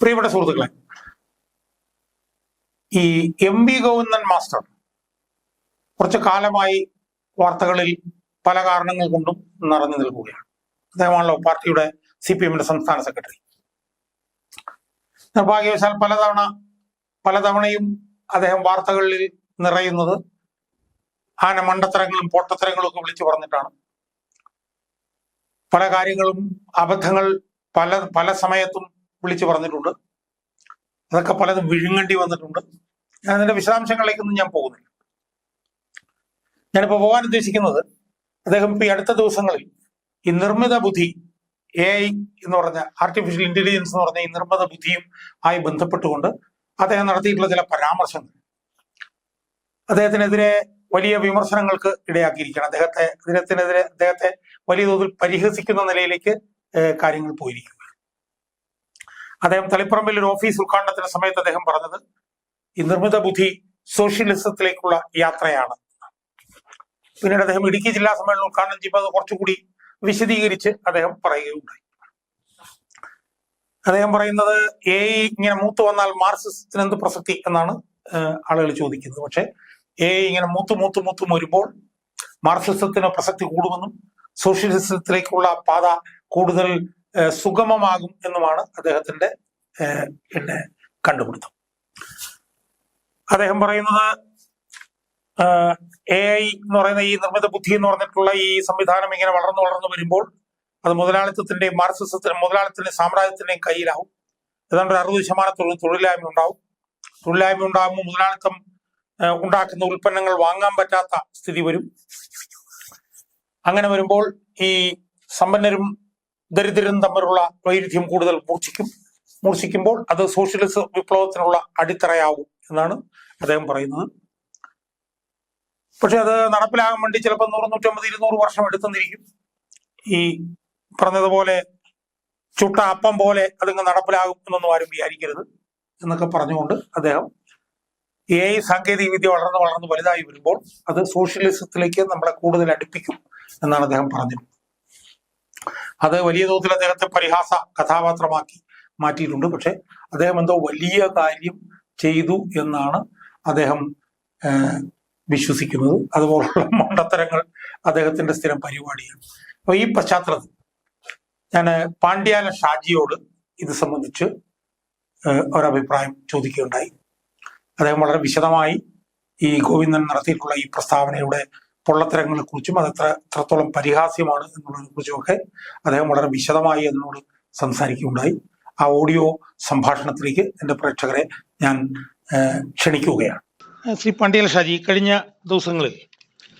പ്രിയപ്പെട്ട സുഹൃത്തുക്കളെ ഈ എം വി ഗോവിന്ദൻ മാസ്റ്റർ കുറച്ച് കാലമായി വാർത്തകളിൽ പല കാരണങ്ങൾ കൊണ്ടും നിറഞ്ഞു നിൽക്കുകയാണ്. അദ്ദേഹമാണല്ലോ പാർട്ടിയുടെ സി പി എമ്മിന്റെ സംസ്ഥാന സെക്രട്ടറി. നിർഭാഗ്യവശാൽ പലതവണ പലതവണയും അദ്ദേഹം വാർത്തകളിൽ നിറയുന്നത് ആന മണ്ടത്തരങ്ങളും പൊട്ടത്തരങ്ങളും ഒക്കെ വിളിച്ചു പറഞ്ഞിട്ടാണ്. പല കാര്യങ്ങളും അബദ്ധങ്ങൾ പല പല സമയത്തും വിളിച്ചു പറഞ്ഞിട്ടുണ്ട്. അതൊക്കെ പലതും വിഴുങ്ങേണ്ടി വന്നിട്ടുണ്ട്. ഞാൻ അതിന്റെ വിശദാംശങ്ങളിലേക്കൊന്നും ഞാൻ പോകുന്നില്ല. ഞാനിപ്പോ പോകാൻ ഉദ്ദേശിക്കുന്നത് അദ്ദേഹം ഇപ്പൊ ഈ അടുത്ത ദിവസങ്ങളിൽ ഈ നിർമ്മിത ബുദ്ധി എ ഐ എന്ന് പറഞ്ഞ ആർട്ടിഫിഷ്യൽ ഇന്റലിജൻസ് എന്ന് പറഞ്ഞ ഈ നിർമ്മിത ബുദ്ധിയും ആയി ബന്ധപ്പെട്ടുകൊണ്ട് അദ്ദേഹം നടത്തിയിട്ടുള്ള ചില പരാമർശങ്ങൾ. അദ്ദേഹത്തിനെതിരെ വലിയ വിമർശനങ്ങൾക്ക് ഇടയാക്കിയിരിക്കുകയാണ്. അദ്ദേഹത്തെ അദ്ദേഹത്തിനെതിരെ അദ്ദേഹത്തെ വലിയ തോതിൽ പരിഹസിക്കുന്ന നിലയിലേക്ക് കാര്യങ്ങൾ പോയിരിക്കുക അദ്ദേഹം തളിപ്പറമ്പിൽ ഒരു ഓഫീസ് ഉദ്ഘാടനത്തിന്റെ സമയത്ത് അദ്ദേഹം പറഞ്ഞത് ഈ നിർമ്മിത ബുദ്ധി സോഷ്യലിസത്തിലേക്കുള്ള യാത്രയാണ്. പിന്നീട് അദ്ദേഹം ഇടുക്കി ജില്ലാ സമ്മേളനം ഉദ്ഘാടനം ചെയ്യുമ്പോൾ അത് കുറച്ചുകൂടി വിശദീകരിച്ച് അദ്ദേഹം പറയുകയുണ്ടായി. അദ്ദേഹം പറയുന്നത് എ ഇങ്ങനെ മൂത്ത് വന്നാൽ മാർസിസത്തിന് എന്ത് പ്രസക്തി? എന്നാണ് ആളുകൾ ചോദിക്കുന്നത്. പക്ഷെ എ ഇങ്ങനെ മൂത്ത് മൂത്ത് മൂത്ത് വരുമ്പോൾ മാർസിസത്തിന് പ്രസക്തി കൂടുമെന്നും സോഷ്യലിസത്തിലേക്കുള്ള പാത കൂടുതൽ സുഗമമാകും എന്നുമാണ് അദ്ദേഹത്തിന്റെ പിന്നെ കണ്ടുപിടുത്തം. അദ്ദേഹം പറയുന്നത് എ ഐ എന്ന് പറയുന്ന ഈ നിർമ്മിത ബുദ്ധി എന്ന് പറഞ്ഞിട്ടുള്ള ഈ സംവിധാനം ഇങ്ങനെ വളർന്നു വളർന്നു വരുമ്പോൾ അത് മുതലാളിത്തത്തിന്റെയും മാർസിസത്തിന്റെ മുതലാളിത്തത്തിന്റെയും സാമ്രാജ്യത്തിന്റെയും കയ്യിലാവും. ഏതാണ്ട് ഒരു അറുപത് ശതമാനത്തോളം തൊഴിലില്ലായ്മ ഉണ്ടാവും. തൊഴിലില്ലായ്മ ഉണ്ടാകുമ്പോൾ മുതലാളിത്തം ഉണ്ടാക്കുന്ന ഉൽപ്പന്നങ്ങൾ വാങ്ങാൻ പറ്റാത്ത സ്ഥിതി വരും. അങ്ങനെ വരുമ്പോൾ ഈ സമ്പന്നരും ദരിദ്രരും തമ്മിലുള്ള വൈരുദ്ധ്യം കൂടുതൽ മൂർച്ഛിക്കും മൂർച്ഛിക്കുമ്പോൾ അത് സോഷ്യലിസ്റ്റ് വിപ്ലവത്തിനുള്ള അടിത്തറയാവും എന്നാണ് അദ്ദേഹം പറയുന്നത്. പക്ഷെ അത് നടപ്പിലാകാൻ വേണ്ടി ചിലപ്പോൾ നൂറ് നൂറ്റമ്പത് ഇരുന്നൂറ് വർഷം എടുത്തെന്നിരിക്കും. ഈ പറഞ്ഞതുപോലെ ചുട്ട അപ്പം പോലെ അതിങ്ങ് നടപ്പിലാകും എന്നൊന്നും ആരും വിചാരിക്കരുത് എന്നൊക്കെ പറഞ്ഞുകൊണ്ട് അദ്ദേഹം എ ഐ സാങ്കേതിക വിദ്യ വളർന്ന് വളർന്ന് വലുതായി വരുമ്പോൾ അത് സോഷ്യലിസത്തിലേക്ക് നമ്മളെ കൂടുതൽ അടുപ്പിക്കും എന്നാണ് അദ്ദേഹം പറഞ്ഞത്. അത് വലിയ തോതിൽ അദ്ദേഹത്തെ പരിഹാസ കഥാപാത്രമാക്കി മാറ്റിയിട്ടുണ്ട്. പക്ഷെ അദ്ദേഹം എന്തോ വലിയ കാര്യം ചെയ്തു എന്നാണ് അദ്ദേഹം വിശ്വസിക്കുന്നത്. അതുപോലുള്ള മണ്ടത്തരങ്ങൾ അദ്ദേഹത്തിന്റെ സ്ഥിരം പരിപാടിയാണ്. അപ്പൊ ഈ പശ്ചാത്തലത്തിൽ ഞാൻ പാണ്ഡ്യാല ഷാജിയോട് ഇത് സംബന്ധിച്ച് ഒരഭിപ്രായം ചോദിക്കുകയുണ്ടായി. അദ്ദേഹം വളരെ വിശദമായി ഈ ഗോവിന്ദൻ നടത്തിയിട്ടുള്ള ഈ പ്രസ്താവനയുടെ പൊള്ളത്തരങ്ങളെ കുറിച്ചും അത് എത്ര എത്രത്തോളം പരിഹാസ്യമാണ് എന്നുള്ളതിനെ കുറിച്ചുമൊക്കെ അദ്ദേഹം വളരെ വിശദമായി എന്നോട് സംസാരിക്കുകയുണ്ടായി. ആ ഓഡിയോ സംഭാഷണത്തിലേക്ക് എന്റെ പ്രേക്ഷകരെ ഞാൻ ക്ഷണിക്കുകയാണ്. ശ്രീ പണ്ഡിയൽ ഷാജി കഴിഞ്ഞ ദിവസങ്ങളിൽ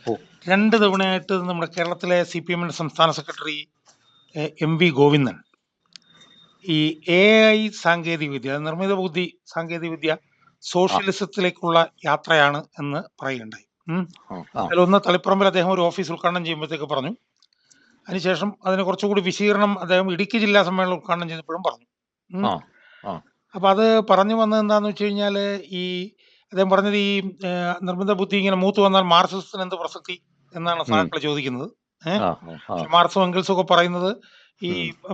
ഓ. രണ്ട് തവണയായിട്ട് നമ്മുടെ കേരളത്തിലെ സി പി എമ്മിന്റെ സംസ്ഥാന സെക്രട്ടറി എം വി ഗോവിന്ദൻ ഈ എ ഐ സാങ്കേതികവിദ്യ നിർമ്മിത ബുദ്ധി സാങ്കേതികവിദ്യ സോഷ്യലിസത്തിലേക്കുള്ള യാത്രയാണ് എന്ന് പറയുകയുണ്ടായി. അതിലൊന്ന് തളിപ്പറമ്പിൽ അദ്ദേഹം ഒരു ഓഫീസ് ഉദ്ഘാടനം ചെയ്യുമ്പോഴത്തേക്ക് പറഞ്ഞു. അതിനുശേഷം അതിന് കുറച്ചുകൂടി വിശീകരണം അദ്ദേഹം ഇടുക്കി ജില്ലാ സമ്മേളനം ഉദ്ഘാടനം ചെയ്തപ്പോഴും പറഞ്ഞു. അപ്പൊ അത് പറഞ്ഞു വന്നത് എന്താന്ന് വെച്ച് കഴിഞ്ഞാൽ ഈ അദ്ദേഹം പറഞ്ഞത് ഈ നിർബന്ധ ബുദ്ധി ഇങ്ങനെ മൂത്ത് വന്നാൽ മാർസിസത്തിന് എന്ത് പ്രസക്തി എന്നാണ് സാക്കൾ ചോദിക്കുന്നത്. ഏഹ് മാർസും എങ്കിൽസും ഒക്കെ പറയുന്നത് ഈ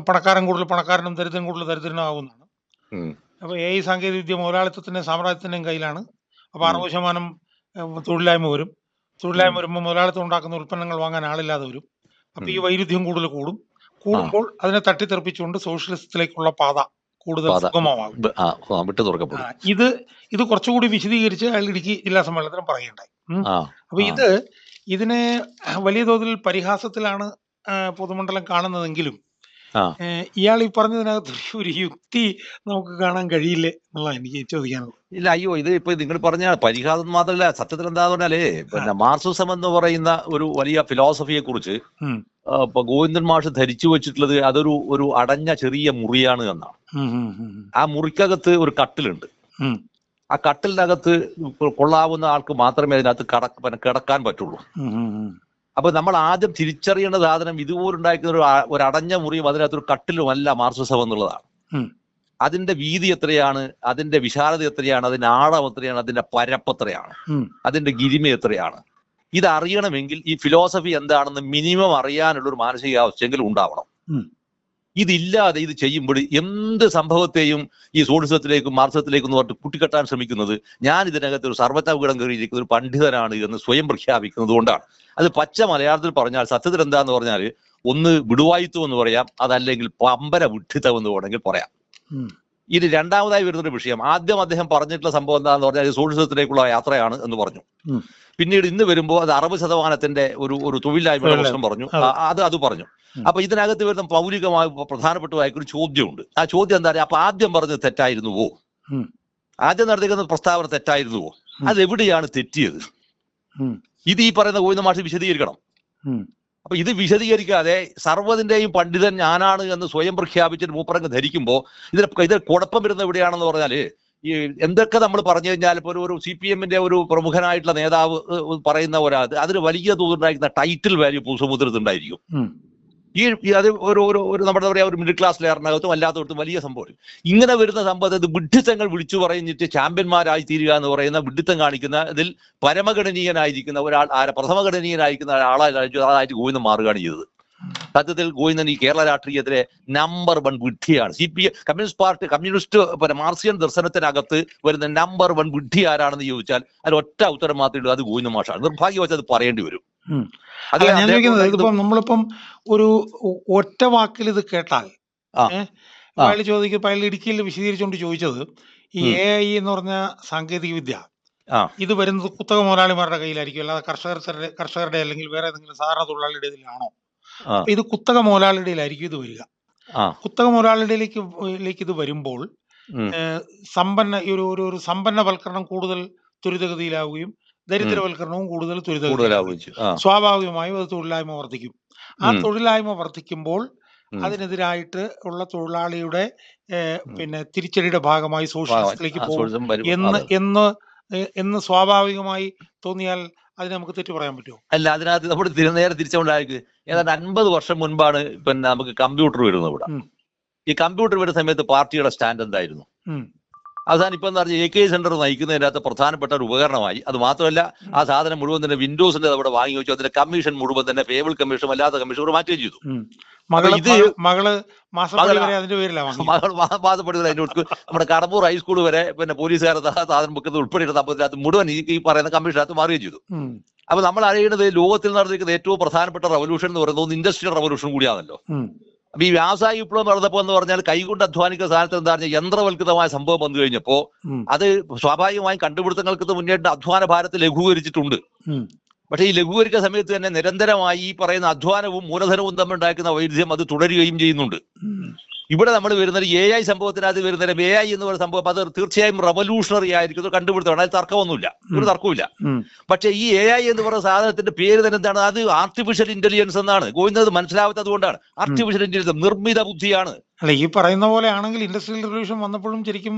പണക്കാരൻ കൂടുതൽ പണക്കാരനും ദരിദ്രൻ കൂടുതൽ ദരിദ്രനും ആവുന്നതാണ് ഉം. അപ്പൊ എ ഐ സാങ്കേതിക വിദ്യ മുതലാളിത്തത്തിന്റെയും സാമ്രാജ്യത്തിന്റെയും കയ്യിലാണ്. അപ്പൊ അറുപത് ശതമാനം തൊഴിലില്ലായ്മ വരും. തൊഴിലില്ലായ്മ വരുമ്പോൾ മുതലാളിത്തം ഉണ്ടാക്കുന്ന ഉൽപ്പന്നങ്ങൾ വാങ്ങാൻ ആളില്ലാതെ വരും. അപ്പൊ ഈ വൈരുദ്ധ്യം കൂടുതൽ കൂടും. കൂടുമ്പോൾ അതിനെ തട്ടിത്തെറിപ്പിച്ചുകൊണ്ട് സോഷ്യലിസത്തിലേക്കുള്ള പാത കൂടുതൽ സുഗമമാകും. ഇത് ഇത് കുറച്ചുകൂടി വിശദീകരിച്ച് അയാൾ ഇടുക്കി ജില്ലാ സമ്മേളനത്തിലും പറയുകയുണ്ടായി. അപ്പൊ ഇത് ഇതിനെ വലിയ തോതിൽ പരിഹാസത്തിലാണ് പൊതുമണ്ഡലം കാണുന്നതെങ്കിലും ഇയാൾ ഈ പറഞ്ഞതിനകത്ത് ഒരു- യുക്തി നമുക്ക് കാണാൻ കഴിയില്ലേ എന്നുള്ളതാണ് എനിക്ക് ചോദിക്കാനുള്ളത്. ഇല്ല അയ്യോ ഇത് ഇപ്പൊ നിങ്ങൾ പറഞ്ഞ പരിഹാസം മാത്രമല്ല സത്യത്തിൽ എന്താന്ന് പറഞ്ഞാലേ പിന്നെ മാർസിസം എന്ന് പറയുന്ന ഒരു വലിയ ഫിലോസഫിയെ കുറിച്ച്. ഇപ്പൊ ഗോവിന്ദൻ മാഷ് ധരിച്ചു വെച്ചിട്ടുള്ളത് അതൊരു ഒരു അടഞ്ഞ ചെറിയ മുറിയാണ് എന്നാണ്. ആ മുറിക്കകത്ത് ഒരു കട്ടിലുണ്ട്. ആ കട്ടിലിനകത്ത് കൊള്ളാവുന്ന ആൾക്ക് മാത്രമേ അതിനകത്ത് കട കിടക്കാൻ പറ്റുള്ളൂ. അപ്പൊ നമ്മൾ ആദ്യം തിരിച്ചറിയേണ്ട സാധനം ഇതുപോലുണ്ടാക്കുന്ന ഒരു ഒരു അടഞ്ഞ മുറിയും അതിനകത്തൊരു കട്ടിലുമല്ല മാർക്സിസം എന്നുള്ളതാണ്. അതിന്റെ വീതി എത്രയാണ്? അതിന്റെ വിശാലത എത്രയാണ്? അതിന്റെ ആഴം എത്രയാണ്? അതിന്റെ പരപ്പ് എത്രയാണ്? അതിന്റെ ഗിരിമ എത്രയാണ്? ഇത് അറിയണമെങ്കിൽ ഈ ഫിലോസഫി എന്താണെന്ന് മിനിമം അറിയാനുള്ള ഒരു മാനസികാവസ്ഥയെങ്കിലും ഉണ്ടാവണം. ഇതില്ലാതെ ഇത് ചെയ്യുമ്പോൾ എന്ത് സംഭവത്തെയും ഈ സോഡിസത്തിലേക്കും മാർസത്തിലേക്കും എന്ന് പറഞ്ഞിട്ട് കുട്ടിക്കെട്ടാൻ ശ്രമിക്കുന്നത്? ഞാൻ ഇതിനകത്ത് ഒരു സർവതവിടം കയറിയിരിക്കുന്ന ഒരു പണ്ഡിതനാണ് എന്ന് സ്വയം പ്രഖ്യാപിക്കുന്നത് കൊണ്ടാണ്. അത് പച്ച മലയാളത്തിൽ പറഞ്ഞാൽ സത്യത്തിൽ എന്താന്ന് പറഞ്ഞാൽ ഒന്ന് വിടുവായിത്വം എന്ന് പറയാം അതല്ലെങ്കിൽ പമ്പര വിഡ്ഢിത്തം എന്ന് വേണമെങ്കിൽ പറയാം. ഇനി രണ്ടാമതായി വരുന്നൊരു വിഷയം. ആദ്യം അദ്ദേഹം പറഞ്ഞിട്ടുള്ള സംഭവം എന്താന്ന് പറഞ്ഞാൽ സോഡിസത്തിലേക്കുള്ള യാത്രയാണ് എന്ന് പറഞ്ഞു. പിന്നീട് ഇന്ന് വരുമ്പോൾ അത് അറുപത് ശതമാനത്തിന്റെ ഒരു ഒരു തൊഴിലില്ലായ്മയുടെ. പ്രശ്നം പറഞ്ഞു. അത് അത് പറഞ്ഞു. അപ്പൊ ഇതിനകത്ത് വരുന്ന പൗരികമായ പ്രധാനപ്പെട്ടതായ ഒരു ചോദ്യമുണ്ട്. ആ ചോദ്യം എന്താ പറയുക? അപ്പൊ ആദ്യം പറഞ്ഞത് തെറ്റായിരുന്നുവോ. ആദ്യം നടത്തിക്കുന്ന പ്രസ്താവന തെറ്റായിരുന്നുവോ? അതെവിടെയാണ് അത് എവിടെയാണ് തെറ്റിയത്? ഇത് ഈ പറയുന്ന ഗോവിന്ദ മാഷ് വിശദീകരിക്കണം. അപ്പൊ ഇത് വിശദീകരിക്കാതെ സർവതിന്റെയും പണ്ഡിതൻ ഞാനാണ് എന്ന് സ്വയം പ്രഖ്യാപിച്ചിട്ട് മൂപ്പറങ്ങ് ധരിക്കുമ്പോൾ ഇതിൽ ഇതിൽ കുഴപ്പം വരുന്നത് എവിടെയാണെന്ന് പറഞ്ഞാൽ ഈ എന്തൊക്കെ നമ്മൾ പറഞ്ഞു കഴിഞ്ഞാൽ ഇപ്പോൾ ഒരു സി പി എമ്മിന്റെ ഒരു പ്രമുഖനായിട്ടുള്ള നേതാവ് പറയുന്ന ഒരാൾ അതിന് വലിയ തോതിലുണ്ടായിരിക്കുന്ന ടൈറ്റിൽ വാല്യൂ പൊതുസമുദ്രത്തുണ്ടായിരിക്കും ഉം. ഈ അത് ഒരു ഒരു ഒരു നമ്മുടെ പറയാ ഒരു മിഡിൽ ക്ലാസ് ലെയറിനകത്തും അല്ലാത്തടത്തും വലിയ സംഭവം. ഇങ്ങനെ വരുന്ന സംഭവം ഇത് വിഡ്ഢിത്തങ്ങൾ വിളിച്ചു പറഞ്ഞിട്ട് ചാമ്പ്യന്മാരായി തീരുക എന്ന് പറയുന്ന വിഡ്ഢിത്തം കാണിക്കുന്ന ഇതിൽ പരമഗണനീയനായിരിക്കുന്ന ഒരാൾ ആരെ പ്രഥമഗണനീയനായിരിക്കുന്ന ഒരാളായിട്ട് അതായിട്ട് ഗോവിന്ദൻ മാറുകയാണ് ചെയ്തത്. സത്യത്തിൽ ഗോവിന്ദൻ ഈ കേരള രാഷ്ട്രീയത്തിലെ നമ്പർ വൺ ബുദ്ധിയാണ് C P communist party communist പിന്നെ മാർസിയൻ ദർശനത്തിനകത്ത് വരുന്ന നമ്പർ വൺ ബുദ്ധി ആരാണെന്ന് ചോദിച്ചാൽ അതിൽ ഒറ്റ ഉത്തരം മാത്രമേ ഉള്ളൂ അത് ഗോവിന്ദ മാഷാണ്. നിർഭാഗ്യവശാൽ അത് പറയേണ്ടി വരും. അത് അല്ല ഞാൻ ചോദിക്കുന്നത് ഇതിപ്പം നമ്മളിപ്പം ഒരു ഒറ്റ വാക്കിൽ ഇത് കേട്ടാൽ. അയാൾ ചോദിക്കും അയാൾ ഇടുക്കിയിൽ വിശദീകരിച്ചുകൊണ്ട് ചോദിച്ചത് ഈ എ ഐ എന്ന് പറഞ്ഞ സാങ്കേതിക വിദ്യ. ഇത് വരുന്നത് കുത്തക മുതലാളിമാരുടെ കയ്യിലായിരിക്കും അല്ലാതെ കർഷകരുടെ കർഷകരുടെ അല്ലെങ്കിൽ വേറെ ഏതെങ്കിലും സാധാരണ തൊഴിലാളിയുടെ ഇതിലാണോ. ഇത് കുത്തക മുതലാളിയുടെയിലായിരിക്കും ഇത് വരിക. കുത്തക മുതലാളിയുടെയിലേക്ക് ഇത് വരുമ്പോൾ സമ്പന്ന ഒരു ഒരു സമ്പന്നവൽക്കരണം കൂടുതൽ ത്വരിതഗതിയിലാവുകയും ദരിദ്രവൽക്കരണവും കൂടുതൽ. ആ. സ്വാഭാവികമായും അത് തൊഴിലായ്മ വർദ്ധിക്കും. ആ തൊഴിലായ്മ വർദ്ധിക്കുമ്പോൾ. അതിനെതിരായിട്ട് ഉള്ള തൊഴിലാളിയുടെ പിന്നെ തിരിച്ചടിയുടെ ഭാഗമായി സോഷ്യലിസ്റ്റിലേക്ക് പോകും. എന്ന് എന്ന് എന്ന് സ്വാഭാവികമായി തോന്നിയാൽ അതിനെ നമുക്ക് തെറ്റു പറയാൻ പറ്റുമോ? അല്ല അതിനകത്ത് നമ്മൾ തിരി- നേരെ തിരിച്ചുകൊണ്ടായിരിക്കും ഏതാണ്ട് അൻപത് വർഷം മുൻപാണ് പിന്നെ നമുക്ക് കമ്പ്യൂട്ടർ വരുന്നത് ഇവിടെ. ഈ കമ്പ്യൂട്ടർ വരുന്ന സമയത്ത് പാർട്ടിയുടെ സ്റ്റാൻഡ് എന്തായിരുന്നു. അവസാനം ഇപ്പം എന്താ പറഞ്ഞാൽ എ കെ സെന്റർ നയിക്കുന്നതിനകത്ത് പ്രധാനപ്പെട്ട ഒരു ഉപകരണമായി. അത് മാത്രമല്ല ആ സാധനം മുഴുവൻ തന്നെ വിൻഡോസിന്റെ അവിടെ വാങ്ങി വെച്ചു. അതിന്റെ കമ്മീഷൻ മുഴുവൻ തന്നെ പേബിൾ കമ്മീഷൻ അല്ലാത്ത കമ്മീഷൻ മാറ്റുകയും ചെയ്തു. ഇത് മക- മകൾ അതിന്റെ നമ്മുടെ കടമ്പൂർ ഹൈസ്കൂൾ വരെ പിന്നെ പോലീസുകാരെ സാധനം വെക്കുന്നത് ഉൾപ്പെടെയുള്ള സംഭവത്തിനകത്ത് മുഴുവൻ ഈ പറയുന്ന കമ്മീഷനകത്ത് മാറുകയും ചെയ്തു. അപ്പൊ നമ്മൾ അറിയുന്നത് ലോകത്തിൽ നടന്നിരിക്കുന്ന ഏറ്റവും പ്രധാനപ്പെട്ട റവല്യൂഷൻ എന്ന് പറയുന്നത് ഇൻഡസ്ട്രിയൽ റവല്യൂഷൻ കൂടിയാണല്ലോ. അപ്പൊ ഈ വ്യാവസായിക വിപ്ലവം നടന്നപ്പോ എന്ന് പറഞ്ഞാൽ കൈകൊണ്ട് അധ്വാനിക്കുന്ന സ്ഥാനത്ത് എന്താ പറഞ്ഞാൽ യന്ത്രവൽകൃതമായ സംഭവം വന്നു കഴിഞ്ഞപ്പോ അത് സ്വാഭാവികമായും കണ്ടുപിടുത്തങ്ങൾക്ക് മുന്നേറ്റ അധ്വാന ഭാരത്തെ ലഘൂകരിച്ചിട്ടുണ്ട്. പക്ഷേ ഈ ലഘൂകരിക്കുന്ന സമയത്ത് തന്നെ നിരന്തരമായി ഈ പറയുന്ന അധ്വാനവും മൂലധനവും തമ്മിൽ ഉണ്ടാക്കുന്ന വൈരുദ്ധ്യം അത് തുടരുകയും ചെയ്യുന്നുണ്ട്. ഇവിടെ നമ്മൾ വരുന്നൊരു എ ഐ സംഭവത്തിനകത്ത് വരുന്നത് എ ഐ എന്ന് പറയുന്ന സംഭവം അത് തീർച്ചയായും റവല്യൂഷണറി ആയിരിക്കും അത് കണ്ടുപിടുത്തമാണ്. അതിൽ തർക്കമൊന്നുമില്ല. ഒരു തർക്കമില്ല പക്ഷേ ഈ എ ഐ എന്ന് പറയുന്ന സാധനത്തിന്റെ പേര് തന്നെ എന്താണ്? അത് ആർട്ടിഫിഷ്യൽ ഇന്റലിജൻസ് എന്നാണ്. ഗോവിന്ദത് മനസ്സിലാവാത്തത് കൊണ്ടാണ്. ആർട്ടിഫിഷ്യൽ ഇന്റലിജൻസ് നിർമ്മിത ബുദ്ധിയാണ്. അല്ല ഈ പറയുന്ന പോലെ ആണെങ്കിൽ ഇൻഡസ്ട്രിയൽ റിവല്യൂഷൻ വന്നപ്പോഴും ശരിക്കും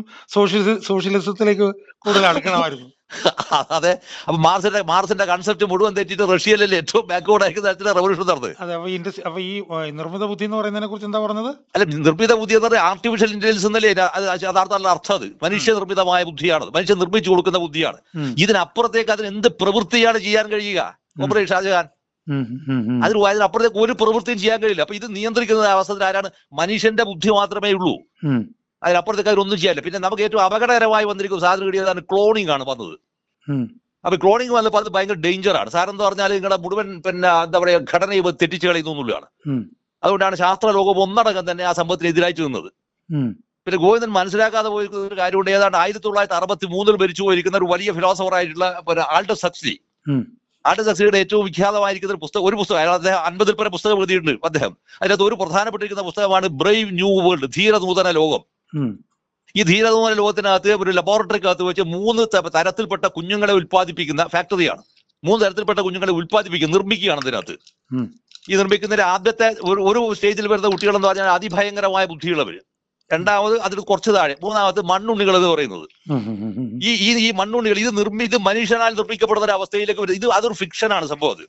സോഷ്യലിസത്തിലേക്ക് കൂടുതൽ അടുക്കണമായിരുന്നു. അതെ. അപ്പൊ മാർസിന്റെ മാർസിന്റെ കൺസെപ്റ്റ് മുഴുവൻ തെറ്റിട്ട് റഷ്യയിലല്ലേ ഏറ്റവും ബാക്ക്വേർഡ് ആയിരിക്കുന്ന റവല്യൂഷൻ നടന്നത്? അതെ അപ്പൊ ഈ നിർമ്മിത ബുദ്ധി എന്ന് പറയുന്നതിനെ കുറിച്ച് എന്താ പറഞ്ഞത്? അല്ല നിർമ്മിത ബുദ്ധി എന്ന് പറയുന്നത് ആർട്ടിഫിഷ്യൽ ഇന്റലിജൻസ് എന്നല്ലേ ഇതിന് അത് യഥാർത്ഥ അർത്ഥം അത്. മനുഷ്യ നിർമ്മിതമായ ബുദ്ധിയാണ്. മനുഷ്യ നിർമ്മിച്ചു കൊടുക്കുന്ന ബുദ്ധിയാണ്. ഇതിനപ്പുറത്തേക്ക് അതിന് എന്ത് പ്രവൃത്തിയാണ് ചെയ്യാൻ കഴിയുക? ഷാജഹാൻ. അതിന് അതിനപ്പുറത്തേക്ക് ഒരു പ്രവൃത്തിയും ചെയ്യാൻ കഴിയില്ല. അപ്പൊ ഇത് നിയന്ത്രിക്കുന്ന അവസ്ഥ ആരാണ് മനുഷ്യന്റെ ബുദ്ധി മാത്രമേ ഉള്ളൂ. ഉം. കാര്യം ഒന്നും ചെയ്യാനില്ല. പിന്നെ നമുക്ക് ഏറ്റവും അപകടകരമായി വന്നിരിക്കുന്ന സാധനം കിട്ടിയതാണ് ക്ലോണിംഗ് ആണ് വന്നത്. അപ്പൊ ക്ലോണിംഗ് വന്നപ്പോൾ അത് ഭയങ്കര ഡേഞ്ചർ ആണ്. സാർ എന്ന് പറഞ്ഞാൽ നിങ്ങളുടെ മുഴുവൻ പിന്നെ എന്താ പറയുക ഘടനയെ തെറ്റിച്ച് കളയുന്നു എന്നുള്ളതാണ്. ഉം. അതുകൊണ്ടാണ് ശാസ്ത്ര ലോകം ഒന്നടങ്കം തന്നെ ആ സംഭവത്തിന് എതിരായി നിന്നത്. പിന്നെ ഗോവിന്ദൻ മനസ്സിലാക്കാതെ പോയിരിക്കുന്ന ഒരു കാര്യമുണ്ട് ഏതാണ്ട് ആയിരത്തി തൊള്ളായിരത്തി അറുപത്തി മൂന്നിൽ ഭരിച്ചു പോയിരിക്കുന്ന ഒരു വലിയ ഫിലോസഫർ ആയിട്ടുള്ള ആൾട്ട് സക്സി. ആൾട്ട് സക്സിയുടെ ഏറ്റവും വിഖ്യാതമായിരിക്കുന്ന ഒരു പുസ്തകം ഒരു പുസ്തകം അയാൾ അദ്ദേഹം അൻപതിൽ പരം പുസ്തകം എഴുതിയിട്ടുണ്ട് അദ്ദേഹം. അതിനകത്ത് ഒരു പ്രധാനപ്പെട്ടിരിക്കുന്ന പുസ്തകമാണ് ബ്രേവ് ന്യൂ വേൾഡ് ധീര നൂതന ലോകം. ഈ ധീരകുമാര ലോകത്തിനകത്ത് ഒരു ലബോറട്ടറിക്കകത്ത് വെച്ച് മൂന്ന് തരത്തിൽപ്പെട്ട കുഞ്ഞുങ്ങളെ ഉൽപ്പാദിപ്പിക്കുന്ന ഫാക്ടറിയാണ് മൂന്ന് തരത്തിൽപ്പെട്ട കുഞ്ഞുങ്ങളെ ഉൽപ്പാദിപ്പിക്കുക നിർമ്മിക്കുകയാണ് ഇതിനകത്ത്. ഈ നിർമ്മിക്കുന്നതിന്റെ ആദ്യത്തെ ഒരു ഒരു സ്റ്റേജിൽ വരുന്ന കുട്ടികൾ എന്ന് പറഞ്ഞാൽ അതിഭയങ്കരമായ ബുദ്ധിയുള്ളവര്. രണ്ടാമത് അതിൽ കുറച്ച് താഴെ മൂന്നാമത് മണ്ണുണ്ണികൾ എന്ന് പറയുന്നത്. ഈ ഈ ഈ മണ്ണുണ്ണികൾ ഇത് നിർമ്മി ഇത് മനുഷ്യനാൽ നിർമ്മിക്കപ്പെടുന്ന ഒരു അവസ്ഥയിലേക്ക് വരും. ഇത് അതൊരു ഫിക്ഷനാണ് സംഭവം അത്.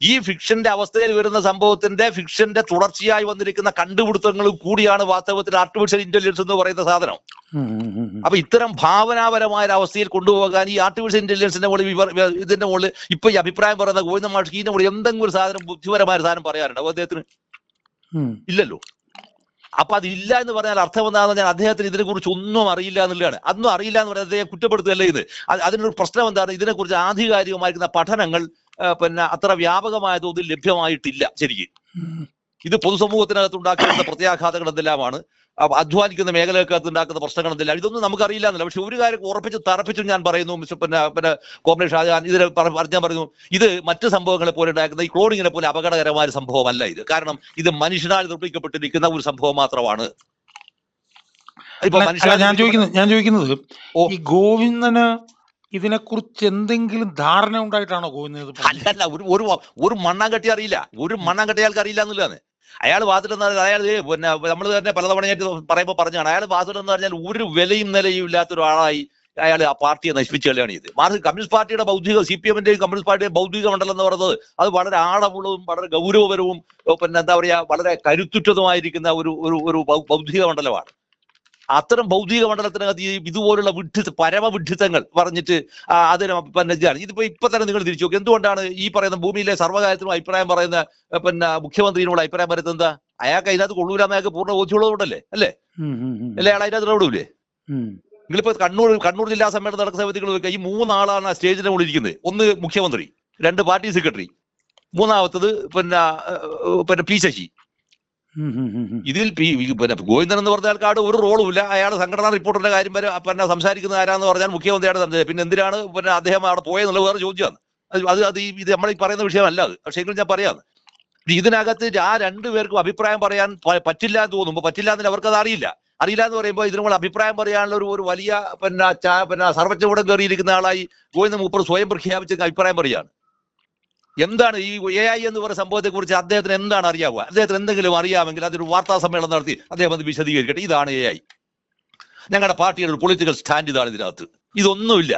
ഈ ഫിക്ഷന്റെ അവസ്ഥയിൽ വരുന്ന സംഭവത്തിന്റെ ഫിക്ഷന്റെ തുടർച്ചയായി വന്നിരിക്കുന്ന കണ്ടുപിടുത്തങ്ങളും കൂടിയാണ് വാസ്തവത്തിൽ ആർട്ടിഫിഷ്യൽ ഇന്റലിജൻസ് എന്ന് പറയുന്ന സാധനം. അപ്പൊ ഇത്തരം ഭാവനാപരമായ അവസ്ഥയിൽ കൊണ്ടുപോകാൻ ഈ ആർട്ടിഫിഷ്യൽ ഇന്റലിജൻസിന്റെ മുകളിൽ ഇതിന്റെ മുകളിൽ ഇപ്പൊ ഈ അഭിപ്രായം പറയുന്ന ഗോവിന്ദ മാഷ്ക്ക് ഇതിന്റെ മുകളിൽ എന്തെങ്കിലും ഒരു സാധനം ബുദ്ധിപരമായ സാധനം അപ്പൊ അദ്ദേഹത്തിന്. ഇല്ലല്ലോ. അപ്പൊ അതില്ല എന്ന് പറഞ്ഞാൽ അർത്ഥം എന്താണെന്ന് ഞാൻ അദ്ദേഹത്തിന് ഇതിനെ കുറിച്ച് ഒന്നും അറിയില്ല എന്നുള്ളതാണ്. അന്നും അറിയില്ല എന്ന് പറഞ്ഞാൽ അദ്ദേഹം കുറ്റപ്പെടുത്തുകയല്ല ഇത്. അതിനൊരു പ്രശ്നം എന്താണ് ഇതിനെക്കുറിച്ച് ആധികാരികമായിരിക്കുന്ന പഠനങ്ങൾ പിന്നെ അത്ര വ്യാപകമായ തോതിൽ ലഭ്യമായിട്ടില്ല ശരിക്കും. ഇത് പൊതുസമൂഹത്തിനകത്ത് ഉണ്ടാക്കുന്ന പ്രത്യാഘാതങ്ങൾ എന്തെല്ലാമാണ്? അധ്വാനിക്കുന്ന മേഖലകൾക്കകത്ത് ഉണ്ടാക്കുന്ന പ്രശ്നങ്ങൾ എന്തെല്ലാം? ഇതൊന്നും നമുക്കറിയില്ല എന്നല്ല പക്ഷെ ഒരു കാര്യം ഉറപ്പിച്ച് തറപ്പിച്ചും ഞാൻ പറയുന്നു മിസ്റ്റർ പിന്നെ പിന്നെ കോമ്രേഡ് ഷാജഹാൻ പറഞ്ഞു ഞാൻ പറയുന്നു ഇത് മറ്റ് സംഭവങ്ങളെ പോലെ ഉണ്ടാക്കുന്ന ഈ ക്ലോണിങ്ങിനെ പോലെ അപകടകരമായ സംഭവമല്ല ഇത്. കാരണം ഇത് മനുഷ്യനാൽ നിർമ്മിക്കപ്പെട്ടിരിക്കുന്ന ഒരു സംഭവം മാത്രമാണ്. ഇപ്പൊ ഞാൻ ചോദിക്കുന്നത് ഞാൻ ചോദിക്കുന്നത്. ഈ ഗോവിന്ദന് ഇതിനെക്കുറിച്ച് എന്തെങ്കിലും ധാരണ ഉണ്ടായിട്ടാണോ പറഞ്ഞത്? അല്ലല്ല ഒരു ഒരു ഒരു മണ്ണാങ്കട്ടി അറിയില്ല. ഒരു മണ്ണാങ്കട്ടി അയാൾക്ക് അറിയില്ല എന്നുള്ളതാണ്. അയാൾ വാസിട്ടെന്ന് പറഞ്ഞാൽ അയാൾ പിന്നെ നമ്മൾ തന്നെ പലതവണയായിട്ട് പറയുമ്പോൾ പറഞ്ഞാണ് അയാൾ വാതിലെന്ന് പറഞ്ഞാൽ ഒരു വിലയും നിലയും ഇല്ലാത്ത ഒരാളായി അയാൾ ആ പാർട്ടിയെ നശിപ്പിച്ചു കളയാണ് ഇത്. മാർക്ക് കമ്മ്യൂണിസ്റ്റ് പാർട്ടിയുടെ ബൗദ്ധിക സി പി എമ്മിന്റെയും കമ്മ്യൂണിസ്റ്റ് പാർട്ടിയുടെ ബൗദ്ധിക മണ്ഡലം എന്ന് പറയുന്നത് അത് വളരെ ആഴമുള്ളതും വളരെ ഗൗരവപരവും പിന്നെ എന്താ പറയാ വളരെ കരുത്തുറ്റതുമായിരിക്കുന്ന ഒരു ഒരു ഒരു ബൗദ്ധിക മണ്ഡലമാണ്. അത്തരം ഭൗതിക മണ്ഡലത്തിനകത്ത് ഇതുപോലുള്ള വിഡ്ഢിത്ത പരമവിഡ്ഢിത്തങ്ങൾ പറഞ്ഞിട്ട് അതിനെ പിന്നെ ഇതാണ്. ഇതിപ്പോ ഇപ്പൊ തന്നെ നിങ്ങൾ തിരിച്ചു നോക്കി. എന്തുകൊണ്ടാണ് ഈ പറയുന്ന ഭൂമിയിലെ സർവകാര്യത്തിനും അഭിപ്രായം പറയുന്ന പിന്നെ മുഖ്യമന്ത്രിയോട് അഭിപ്രായം പറയുന്നത് എന്താ? അയാൾക്ക് അതിനകത്ത് കൊള്ളൂരാന്ന് അയാൾക്ക് പൂർണ ബോധ്യമുള്ളതുകൊണ്ടല്ലേ അല്ലേ. അല്ലേ അയാൾ അതിനകത്ത് ഇടപെടൂലേ? നിങ്ങളിപ്പോ കണ്ണൂർ കണ്ണൂർ ജില്ലാ സമ്മേളനം നടക്കുന്ന സമയത്ത് നിങ്ങൾ ഈ മൂന്നാളാണ് ആ സ്റ്റേജിന്റെ മുകളിൽ ഇരിക്കുന്നത്. ഒന്ന് മുഖ്യമന്ത്രി രണ്ട് പാർട്ടി സെക്രട്ടറി മൂന്നാമത്തത് പിന്നെ പിന്നെ പി ശശി. ഇതിൽ പിന്നെ ഗോവിന്ദൻ എന്ന് പറഞ്ഞ ആൾക്കാട് ഒരു റോളുമില്ല അയാൾ സംഘടനാ റിപ്പോർട്ടിന്റെ കാര്യം വരെ പിന്നെ സംസാരിക്കുന്ന ആരാന്ന് പറഞ്ഞാൽ മുഖ്യമന്ത്രിയാണ് സംസാരിച്ചത്. പിന്നെ എന്തിനാണ് പിന്നെ അദ്ദേഹം അവിടെ പോയെന്നുള്ള വേറെ ചോദിച്ചാണ് അത് അത് ഇത് നമ്മൾ ഈ പറയുന്ന വിഷയമല്ല അത്. പക്ഷേ ഞാൻ പറയാം. ഇതിനകത്ത് ആ രണ്ടുപേർക്കും അഭിപ്രായം പറയാൻ പറ്റില്ല എന്ന് തോന്നുമ്പോൾ പറ്റില്ല എന്നാൽ അവർക്ക് അത് അറിയില്ല. അറിയില്ല എന്ന് പറയുമ്പോൾ ഇതിനുള്ള അഭിപ്രായം പറയാനുള്ള ഒരു വലിയ പിന്നെ പിന്നെ പിന്നെ കൂടെ കയറിയിരിക്കുന്ന ആളായി ഗോവിന്ദ മൂപ്പർ സ്വയം പ്രഖ്യാപിച്ച അഭിപ്രായം പറയാണ്. എന്താണ് ഈ എ ഐ എന്ന് പറയുന്ന സംഭവത്തെ കുറിച്ച് അദ്ദേഹത്തിന് എന്താണ് അറിയാവുക? അദ്ദേഹത്തിന് എന്തെങ്കിലും അറിയാമെങ്കിൽ അതൊരു വാർത്താ സമ്മേളനം നടത്തി അദ്ദേഹം അത് വിശദീകരിക്കട്ടെ. ഇതാണ് എ ഐ ഞങ്ങളുടെ പാർട്ടിയുടെ ഒരു പൊളിറ്റിക്കൽ സ്റ്റാൻഡ് ഇതാണ് ഇതിനകത്ത്. ഇതൊന്നുമില്ല.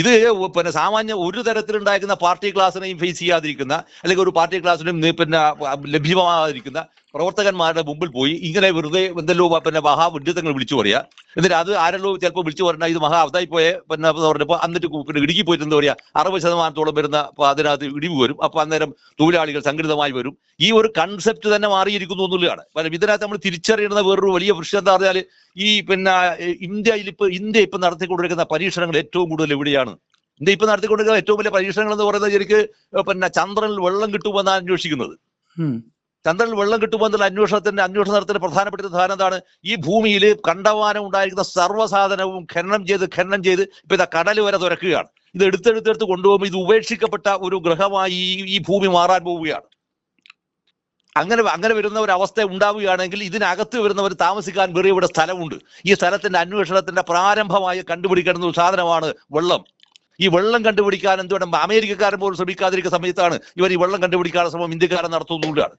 ഇത് പിന്നെ സാമാന്യ ഒരു തരത്തിലുണ്ടായിരിക്കുന്ന പാർട്ടി ക്ലാസ്സിനെയും ഫേസ് ചെയ്യാതിരിക്കുന്ന അല്ലെങ്കിൽ ഒരു പാർട്ടി ക്ലാസ്സിനും പിന്നെ ലഭ്യമാകാതിരിക്കുന്ന പ്രവർത്തകന്മാരുടെ മുമ്പിൽ പോയി ഇങ്ങനെ വെറുതെ എന്തെല്ലോ പിന്നെ മഹാ മഹാവിഡ്ഢിത്തങ്ങൾ വിളിച്ചു പറയാ. എന്നിട്ട് അത് ആരെല്ലോ ചിലപ്പോൾ വിളിച്ചു പറഞ്ഞാൽ ഇത് മഹാ അവതായി പോയ പിന്നെ പറഞ്ഞപ്പോൾ എന്നിട്ട് പിന്നെ ഇടുക്കി പോയിട്ട് എന്താ പറയുക അറുപത് ശതമാനത്തോളം വരുന്ന അതിനകത്ത് ഇടിവ് വരും. അപ്പൊ അന്നേരം തൊഴിലാളികൾ സംഘടിതമായി വരും. ഈ ഒരു കൺസെപ്റ്റ് തന്നെ മാറിയിരിക്കുന്നു എന്നുള്ളതാണ്. ഇതിനകത്ത് നമ്മൾ തിരിച്ചറിയുന്ന വേറൊരു വലിയ പ്രശ്നം എന്താ പറഞ്ഞാൽ ഈ പിന്നെ ഇന്ത്യയിൽ ഇപ്പൊ ഇന്ത്യ ഇപ്പൊ നടത്തിക്കൊണ്ടിരിക്കുന്ന പരീക്ഷണങ്ങൾ ഏറ്റവും കൂടുതൽ എവിടെയാണ്? ഇന്ത്യ ഇപ്പൊ നടത്തിക്കൊണ്ടിരിക്കുന്ന ഏറ്റവും വലിയ പരീക്ഷണങ്ങൾ എന്ന് പറയുന്നത് ശരിക്ക് പിന്നെ ചന്ദ്രനിൽ വെള്ളം കിട്ടുമെന്നാണ് അന്വേഷിക്കുന്നത്. ചന്ദ്രനിൽ വെള്ളം കിട്ടുമെന്നുള്ള അന്വേഷണത്തിന്റെ അന്വേഷണ നടത്തിന് പ്രധാനപ്പെട്ട ധാരണ എന്താണ്? ഈ ഭൂമിയിൽ കണ്ടവാനം ഉണ്ടായിരിക്കുന്ന സർവസാധനവും ഖനനം ചെയ്ത് ഖനനം ചെയ്ത് ഇപ്പൊ ഇതാ കടൽ വരെ തുരക്കുകയാണ്. ഇത് എടുത്തെടുത്തെടുത്ത് കൊണ്ടുപോകുമ്പോൾ ഇത് ഉപേക്ഷിക്കപ്പെട്ട ഒരു ഗ്രഹമായി ഈ- ഭൂമി മാറാൻ പോവുകയാണ്. അങ്ങനെ അങ്ങനെ വരുന്ന ഒരു അവസ്ഥ ഉണ്ടാവുകയാണെങ്കിൽ ഇതിനകത്ത് വരുന്നവർ താമസിക്കാൻ വേറെ ഇവിടെ സ്ഥലമുണ്ട്. ഈ സ്ഥലത്തിന്റെ അന്വേഷണത്തിന്റെ പ്രാരംഭമായി കണ്ടുപിടിക്കേണ്ട ഒരു സാധനമാണ് വെള്ളം. ഈ വെള്ളം കണ്ടുപിടിക്കാൻ എന്തുവേണം? അമേരിക്കക്കാരൻ പോലും ശ്രമിക്കാതിരിക്കുന്ന സമയത്താണ് ഇവർ ഈ വെള്ളം കണ്ടുപിടിക്കാനുള്ള ശ്രമം ഇന്ത്യക്കാരൻ നടത്തുന്നുള്ളതാണ്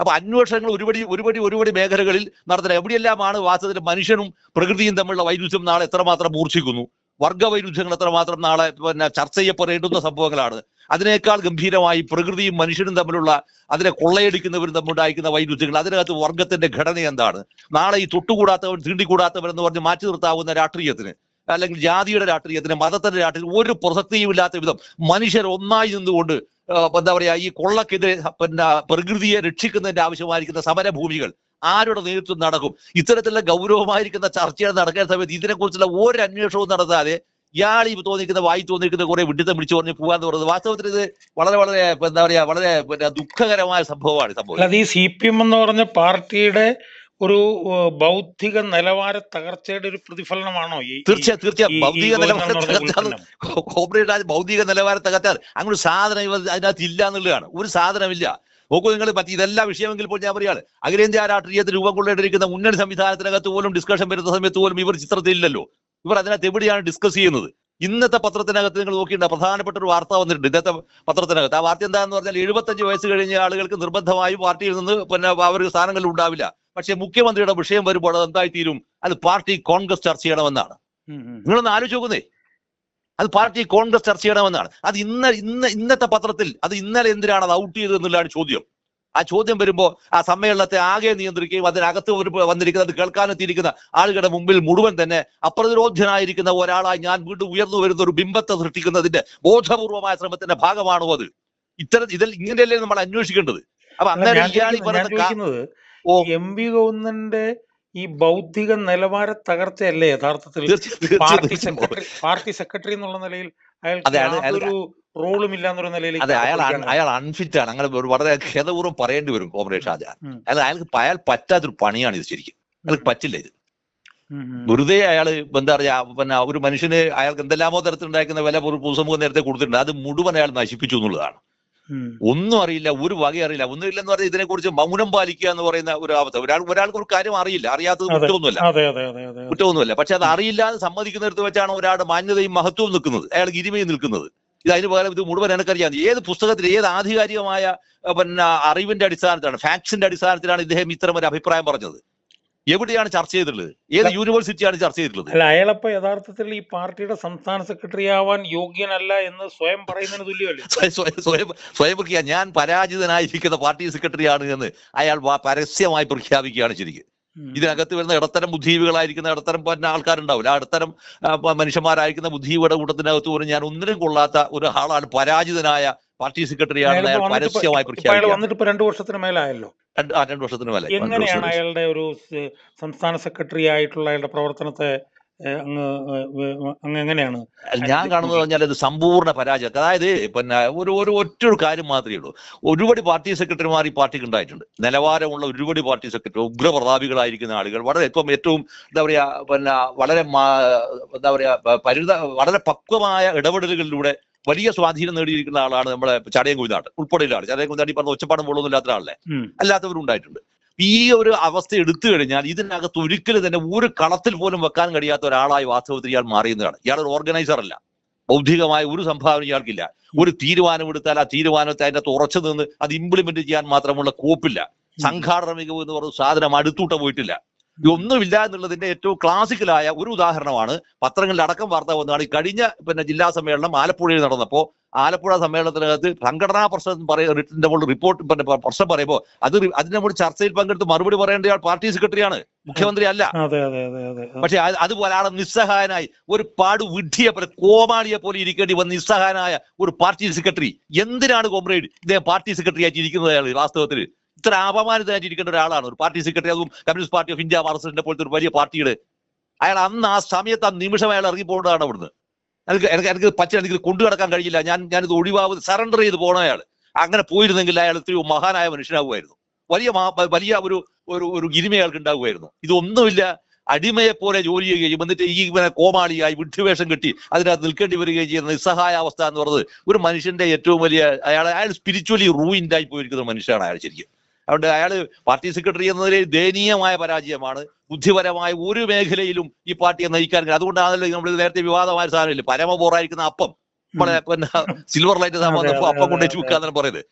അപ്പൊ അന്വേഷണങ്ങൾ ഒരുപടി ഒരുപടി ഒരുപടി മേഖലകളിൽ നടത്തണം. എവിടെയെല്ലാമാണ് വാസ്തവത്തിൽ മനുഷ്യനും പ്രകൃതിയും തമ്മിലുള്ള വൈരുദ്ധ്യം നാളെ എത്രമാത്രം മൂർച്ഛിക്കുന്നു? വർഗ വൈരുദ്ധ്യങ്ങൾ എത്രമാത്രം നാളെ പിന്നെ ചർച്ച ചെയ്യപ്പെടേണ്ടുന്ന സംഭവങ്ങളാണ്. അതിനേക്കാൾ ഗംഭീരമായി പ്രകൃതിയും മനുഷ്യനും തമ്മിലുള്ള അതിനെ കൊള്ളയടിക്കുന്നവരും തമ്മിലുണ്ടായിരിക്കുന്ന വൈരുദ്ധ്യങ്ങൾ അതിനകത്ത് വർഗത്തിന്റെ ഘടന എന്താണ്? നാളെ ഈ തൊട്ടുകൂടാത്തവൻ തീണ്ടിക്കൂടാത്തവൻ എന്ന് പറഞ്ഞ് മാറ്റി നിർത്താവുന്ന രാഷ്ട്രീയത്തിന് അല്ലെങ്കിൽ ജാതിയുടെ രാഷ്ട്രീയത്തിന് മതത്തിന്റെ രാഷ്ട്രീയത്തിന് ഒരു പ്രസക്തിയും ഇല്ലാത്ത വിധം മനുഷ്യർ ഒന്നായി നിന്നുകൊണ്ട് എന്താ പറയാ ഈ കൊള്ളക്കെതിരെ പിന്നെ പ്രകൃതിയെ രക്ഷിക്കുന്നതിന്റെ ആവശ്യമായിരിക്കുന്ന സമരഭൂമികൾ ആരുടെ നേതൃത്വം നടക്കും? ഇത്തരത്തിലുള്ള ഗൗരവമായിരിക്കുന്ന ചർച്ചകൾ നടക്കുന്ന സമയത്ത് ഇതിനെക്കുറിച്ചുള്ള ഒരു അന്വേഷണവും നടത്താതെ ഇയാൾ ഈ തോന്നിക്കുന്ന വായി തോന്നിക്കുന്ന കുറെ വിഡിത്തം പിടിച്ചു പറഞ്ഞ് പോകാന്ന് പറയുന്നത് വാസ്തവത്തിൽ ഇത് വളരെ വളരെ എന്താ പറയാ വളരെ ദുഃഖകരമായ സംഭവമാണ് സംഭവം. അല്ലാതെ ഈ സി പി എം എന്ന് പറഞ്ഞ പാർട്ടിയുടെ ഒരു ബൗദ്ധിക നിലവാര തകർച്ചയുടെ ഒരു പ്രതിഫലനമാണോ ഈ തീർച്ചയായും തീർച്ചയായും. ബൗദ്ധിക ഭൗതിക നിലവാരം ഉൽപ്പന്നം? കോർപ്പറേറ്റ് ഭൗതിക നിലവാര തകർച്ച അങ്ങനെ ഒരു സാധനം അതിനകത്ത് ഇല്ല എന്നുള്ളതാണ്. ഒരു സാധനമില്ല. നോക്കൂ നിങ്ങൾ പറ്റി ഇതെല്ലാം വിഷയമെങ്കിൽ ഇപ്പോൾ ഞാൻ പറയുകയാണ് അഖിലേന്ത്യാ രാഷ്ട്രീയത്തിൽ രൂപം കൊള്ളേണ്ടിരിക്കുന്ന മുന്നണി സംവിധാനത്തിനകത്ത് പോലും ഡിസ്കഷൻ വരുന്ന സമയത്ത് പോലും ഇവർ ചിത്രത്തിലില്ലല്ലോ ഇവർ അതിനകത്ത് എവിടെയാണ് ഡിസ്കസ് ചെയ്യുന്നത്? ഇന്നത്തെ പത്രത്തിനകത്ത് നിങ്ങൾ നോക്കിയിട്ട് പ്രധാനപ്പെട്ട ഒരു വാർത്ത വന്നിട്ടുണ്ട്. ഇന്നത്തെ പത്രത്തിനകത്ത്. ആ വാർത്ത എന്താണെന്ന് പറഞ്ഞാൽ എഴുപത്തഞ്ച് വയസ്സ് കഴിഞ്ഞ ആളുകൾക്ക് നിർബന്ധമായും പാർട്ടിയിൽ നിന്ന് പിന്നെ അവർക്ക് സ്ഥാനങ്ങളിൽ ഉണ്ടാവില്ല പക്ഷേ മുഖ്യമന്ത്രിയുടെ വിഷയം വരുമ്പോൾ അത് എന്തായി തീരും അത് പാർട്ടി കോൺഗ്രസ് ചർച്ച ചെയ്യണമെന്നാണ്. നിങ്ങളൊന്ന് ആലോചിച്ച് നോക്കുന്നേ അത് പാർട്ടി കോൺഗ്രസ് ചർച്ച ചെയ്യണമെന്നാണ്. അത് ഇന്ന ഇന്ന് ഇന്നത്തെ പത്രത്തിൽ അത് ഇന്നലെ എന്തിനാണ് അത് ഔട്ട് ചെയ്തത് എന്നുള്ളതാണ് ചോദ്യം. ആ ചോദ്യം വരുമ്പോൾ ആ സമ്മേളനത്തെ ആകെ നിയന്ത്രിക്കുകയും അതിനകത്ത് വന്നിരിക്കുന്ന അത് കേൾക്കാനെത്തിയിരിക്കുന്ന ആളുകളുടെ മുമ്പിൽ മുഴുവൻ തന്നെ അപ്രതിരോധ്യനായിരിക്കുന്ന ഒരാളായി ഞാൻ വീണ്ടും ഉയർന്നു വരുന്ന ഒരു ബിംബത്തെ സൃഷ്ടിക്കുന്നതിന്റെ ബോധപൂർവമായ ശ്രമത്തിന്റെ ഭാഗമാണോ അത്? ഇത്തരം ഇതിൽ ഇങ്ങനെയല്ലേ നമ്മൾ അന്വേഷിക്കേണ്ടത്? അപ്പൊ അങ്ങനെ ഇയാൾ ഞാൻ പറയുന്ന എം വി ഗോവിന്ദന്റെ ഈ ബൗദ്ധിക നിലവാര തകർച്ചയല്ലേ യഥാർത്ഥത്തിൽ? പാർട്ടി സെക്രട്ടറി പാർട്ടി സെക്രട്ടറി എന്നുള്ള നിലയിൽ അയാൾക്ക് ഒരു റോളും നിലയിലേക്ക് അതെ അയാൾ അയാൾ അൺഫിറ്റ് ആണ്. അങ്ങനെ വളരെ ഖേദപൂർവം പറയേണ്ടി വരും കോമറേഡ് ഷാജഹാൻ. ഉം. അയാൾ അയാൾക്ക് അയാൾ പറ്റാത്തൊരു പണിയാണ് ഇത് ശരിക്കും. അയാൾക്ക് പറ്റില്ല ഇത്. വെറുതെ അയാൾ എന്താ പറയാ പിന്നെ ഒരു മനുഷ്യന് അയാൾക്ക് എന്തെല്ലാമോ തരത്തിലുണ്ടാക്കുന്ന വില പൊതുസമൂഹം നേരത്തെ കൊടുത്തിട്ടുണ്ട്. അത് മുഴുവൻ അയാൾ നശിപ്പിച്ചു എന്നുള്ളതാണ്. ഒന്നും അറിയില്ല ഒരു വക അറിയില്ല. ഒന്നുമില്ലെന്ന് പറഞ്ഞാൽ ഇതിനെക്കുറിച്ച് മൗനം പാലിക്കുക എന്ന് പറയുന്ന ഒരു അവസ്ഥ. ഒരാൾ ഒരാൾക്ക് ഒരു കാര്യം അറിയില്ല. അറിയാത്തത്. കുറ്റമൊന്നുമല്ല. കുറ്റമൊന്നുമല്ല. പക്ഷെ അത് അറിയില്ലാതെ സമ്മതിക്കുന്നിടത്ത് വെച്ചാണ് ഒരാളുടെ മാന്യതയും മഹത്വവും നിൽക്കുന്നത്. അയാൾ ഗിരിമയും നിൽക്കുന്നത്. ഇത് അതിന് പകരം ഇത് മുഴുവൻ എനിക്കറിയാം. ഏത് പുസ്തകത്തിൽ ഏത് ആധികാരികമായ പിന്നെ അറിവിന്റെ അടിസ്ഥാനത്തിലാണ് ഫാക്ട്സിന്റെ അടിസ്ഥാനത്തിലാണ് ഇദ്ദേഹം ഇത്തരം ഒരു അഭിപ്രായം പറഞ്ഞത്. എവിടെയാണ് ചർച്ച ചെയ്തിട്ടുള്ളത്? ഏത് യൂണിവേഴ്സിറ്റിയാണ് ചർച്ച ചെയ്തിട്ടുള്ളത്? അല്ല അയാളപ്പോ യഥാർത്ഥത്തിൽ ഈ പാർട്ടിയുടെ സംസ്ഥാന സെക്രട്ടറി ആവാൻ യോഗ്യനല്ല എന്ന് സ്വയം പറയുന്നതിന് തുല്യമല്ലേ? സ്വയം സ്വയം പ്രഖ്യാ ഞാൻ പരാജിതനായിരിക്കുന്ന പാർട്ടി സെക്രട്ടറിയാണ് എന്ന് അയാൾ പരസ്യമായി പ്രഖ്യാപിക്കുകയാണ് ശരിക്കും. ഇതിനകത്ത് വരുന്ന ഇടത്തരം ബുദ്ധിജീവികളായിരിക്കുന്ന ഇടത്തരം പിന്നെ ആൾക്കാരുണ്ടാവില്ല. ആ ഇടത്തരം മനുഷ്യന്മാരായിരിക്കുന്ന ബുദ്ധിജീവിയുടെ കൂട്ടത്തിനകത്ത് പോലും ഞാൻ ഒന്നിനും കൊള്ളാത്ത ഒരു ആളാണ് പരാജിതനായ പാർട്ടി സെക്രട്ടറിയാണ് അയാളിപ്പോ അയാൾ പരസ്യമായി പ്രഖ്യാപിക്കുക വന്നിട്ട് ഇപ്പൊ രണ്ടു വർഷത്തിന് മേലായല്ലോ. രണ്ട് വർഷത്തിന് മേലെ. എങ്ങനെയാണ് അയാളുടെ ഒരു സംസ്ഥാന സെക്രട്ടറി ആയിട്ടുള്ള അയാളുടെ പ്രവർത്തനത്തെ എങ്ങനെയാണ്? ഞാൻ കാണുന്നത് പറഞ്ഞാൽ ഇത് സമ്പൂർണ പരാജയം അതായത് പിന്നെ ഒരു ഒരു ഒറ്റ ഒരു കാര്യം മാത്രമേ ഉള്ളൂ. ഒരുപാട് പാർട്ടി സെക്രട്ടറിമാർ ഈ പാർട്ടിക്ക് ഉണ്ടായിട്ടുണ്ട്. നിലവാരമുള്ള ഒരുപാട് പാർട്ടി സെക്രട്ടറി ഉഗ്രപ്രതാപികളായിരിക്കുന്ന ആളുകൾ വളരെ ഇപ്പം ഏറ്റവും എന്താ പറയാ പിന്നെ വളരെ എന്താ പറയാ പരിത വളരെ പക്വമായ ഇടപെടലുകളിലൂടെ വലിയ സ്വാധീനം നേടിയിരിക്കുന്ന ആളാണ് നമ്മുടെ ചടയം കുഞ്ഞാട്ട് ഉൾപ്പെടെയുള്ള ആൾ ചടയം കുഞ്ഞാട്ട് ഈ പറഞ്ഞ ഒച്ചപ്പാടും പോളൊന്നും ഇല്ലാത്ത ആളല്ലേ. അല്ലാത്തവരും ഉണ്ടായിട്ടുണ്ട്. ഈ ഒരു അവസ്ഥ എടുത്തു കഴിഞ്ഞാൽ ഇതിനകത്ത് ഒരിക്കലും തന്നെ ഒരു കളത്തിൽ പോലും വെക്കാൻ കഴിയാത്ത ഒരാളായി വാസ്തവത്തിൽ ഇയാൾ മാറിയുന്നതാണ്. ഇയാൾ ഒരു ഓർഗനൈസർ അല്ല. ബൗദ്ധികമായ ഒരു സംഭാവന ഇയാൾക്കില്ല. ഒരു തീരുമാനം എടുത്താൽ ആ തീരുമാനത്തെ അതിന്റെ തുറച്ചു ഉറച്ചു നിന്ന് അത് ഇംപ്ലിമെന്റ് ചെയ്യാൻ മാത്രമുള്ള കോപ്പില്ല സംഘാടന മികവ് എന്ന് പറഞ്ഞ സാധനം അടുത്തൂട്ട പോയിട്ടില്ല. ഇതൊന്നുമില്ല എന്നുള്ളതിന്റെ ഏറ്റവും ക്ലാസിക്കലായ ഒരു ഉദാഹരണമാണ് പത്രങ്ങളിൽ അടക്കം വാർത്ത വന്നതാണ്. ഈ കഴിഞ്ഞ പിന്നെ ജില്ലാ സമ്മേളനം ആലപ്പുഴയിൽ നടന്നപ്പോൾ ആലപ്പുഴ സമ്മേളനത്തിനകത്ത് സംഘടനാ പ്രശ്നം പറയുന്ന റിപ്പോർട്ട് പിന്നെ പ്രശ്നം പറയുമ്പോൾ അത് അതിന്റെ മുകളിൽ ചർച്ചയിൽ പങ്കെടുത്ത് മറുപടി പറയേണ്ട ആൾ പാർട്ടി സെക്രട്ടറിയാണ്. മുഖ്യമന്ത്രി അല്ല. പക്ഷെ അതുപോലെ ആളെ നിസ്സഹായനായി ഒരു പാട് വിഡ്ഢിയെ പോലെ കോമാളിയെ പോലെ ഇരിക്കേണ്ടി വന്ന നിസ്സഹായനായ ഒരു പാർട്ടി സെക്രട്ടറി. എന്തിനാണ് കോമ്രേഡ് ഇദ്ദേഹം പാർട്ടി സെക്രട്ടറി ആയിട്ട് ഇരിക്കുന്നത് അയാൾ വാസ്തവത്തിൽ? ഇത്ര അപമാനിതനായിട്ട് ഇരിക്കേണ്ട ഒരാളാണ്. ഒരു പാർട്ടി സെക്രട്ടറി അതും കമ്മ്യൂണിസ്റ്റ് പാർട്ടി ഓഫ് ഇന്ത്യ മാർസിന്റെ പോലത്തെ ഒരു വലിയ പാർട്ടിയുടെ അയാൾ അന്ന് ആ സമയത്ത് ആ നിമിഷം അയാൾ ഇറങ്ങി പോകേണ്ടതാണ് അവിടുന്ന്. എനിക്ക് എനിക്ക് എനിക്ക് പച്ച എനിക്ക് കൊണ്ടു കിടക്കാൻ കഴിയില്ല. ഞാൻ ഞാനിത് ഒഴിവാവ് സറണ്ടർ ചെയ്ത് പോണ അയാൾ അങ്ങനെ പോയിരുന്നെങ്കിൽ അയാൾ ഇത്രയും മഹാനായ മനുഷ്യനാകുമായിരുന്നു വലിയ വലിയ ഒരു ഒരു ഒരു ഗിരിമ അയാൾക്ക് ഉണ്ടാകുമായിരുന്നു ഇതൊന്നുമില്ല. അടിമയെ പോലെ ജോലി ചെയ്യുകയും എന്നിട്ട് ഈ ഇങ്ങനെ കോമാളിയായി വിഡ്ഢിവേഷം കെട്ടി അതിനകത്ത് നിൽക്കേണ്ടി വരികയും ചെയ്യുന്ന നിസ്സഹായ അവസ്ഥ എന്ന് പറയുന്നത് ഒരു മനുഷ്യന്റെ ഏറ്റവും വലിയ അയാൾ അയാൾ സ്പിരിച്വലി റൂയിൻഡായി പോയിരിക്കുന്ന മനുഷ്യനാണ് അയാൾ ശരിക്കും. അതുകൊണ്ട് അയാൾ പാർട്ടി സെക്രട്ടറി എന്ന നിലയിൽ ദയനീയമായ പരാജയമാണ്. ബുദ്ധിപരമായ ഒരു മേഖലയിലും ഈ പാർട്ടിയെ നയിക്കാൻ കഴിയും അതുകൊണ്ടാണല്ലോ നമ്മൾ നേരത്തെ വിവാദമായ സാധനമില്ല? പരമപോറായിരിക്കുന്ന അപ്പം. നമ്മളെ പിന്നെ സിൽവർ ലൈറ്റ് സംഭവം അപ്പം അതെ. വെക്കാന്നാണ് പറയുന്നത്.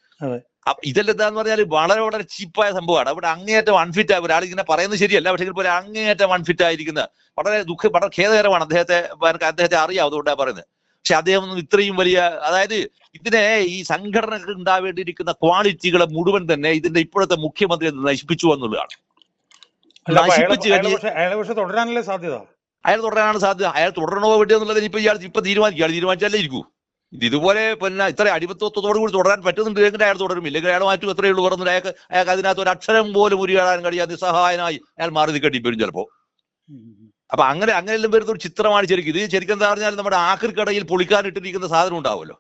ഇതെല്ലാം എന്താന്ന് പറഞ്ഞാൽ വളരെ വളരെ ചീപ്പായ സംഭവമാണ്. അവിടെ അങ്ങേയറ്റം അൺഫിറ്റ് ആയ ഒരാൾ ഇങ്ങനെ പറയുന്നത് ശരിയല്ല. പക്ഷേ പോലെ അങ്ങേയറ്റം അൺഫിറ്റ് ആയിരിക്കുന്ന വളരെ ദുഃഖം വളരെ ഖേദകരമാണ്. അദ്ദേഹത്തെ അദ്ദേഹത്തെ അറിയാം. അതുകൊണ്ടാണ് പറയുന്നത്. പക്ഷെ അദ്ദേഹം ഇത്രയും വലിയ അതായത് ഇതിനെ ഈ സംഘടനകൾ ഉണ്ടാവേണ്ടിയിരിക്കുന്ന ക്വാളിറ്റികളെ മുഴുവൻ തന്നെ ഇതിന്റെ ഇപ്പോഴത്തെ മുഖ്യമന്ത്രി നശിപ്പിച്ചു എന്നുള്ളതാണ്. നശിപ്പിച്ച് കഴിഞ്ഞ് സാധ്യത? അയാൾ തുടരാനാണ് സാധ്യത. അയാൾ തുടരണോ വേണ്ടിയോ എന്നുള്ളത് ഇപ്പൊ ഇയാൾ ഇപ്പൊ തീരുമാനിക്കുക തീരുമാനിച്ചാലേ ഇരിക്കൂ. ഇത് ഇതുപോലെ പിന്നെ ഇത്ര അടിമത്വത്തോടു കൂടി തുടരാൻ പറ്റുന്നുണ്ട് എങ്കിൽ അയാൾ തുടരും. ഇല്ലെങ്കിൽ അയാൾ മാറ്റും എത്രയേ ഉള്ളൂ പറഞ്ഞു അയാൾക്ക് അയാൾക്ക് അതിനകത്ത് ഒരു അക്ഷരം പോലും ഉരിയാടാൻ കഴിയാതെ നിസ്സഹായനായി അയാൾ മാറി നിൽക്കേണ്ടി വരും ചിലപ്പോ. അപ്പൊ അങ്ങനെ അങ്ങനെയെല്ലാം വരുന്ന ഒരു ചിത്രമാണ് ശരിക്കും. ഇത് ശരിക്കും എന്താ പറഞ്ഞാൽ നമ്മുടെ ആക്രിക്കടയിൽ പൊളിക്കാൻ ഇട്ടിരിക്കുന്ന സാധനം ഉണ്ടാവുമല്ലോ.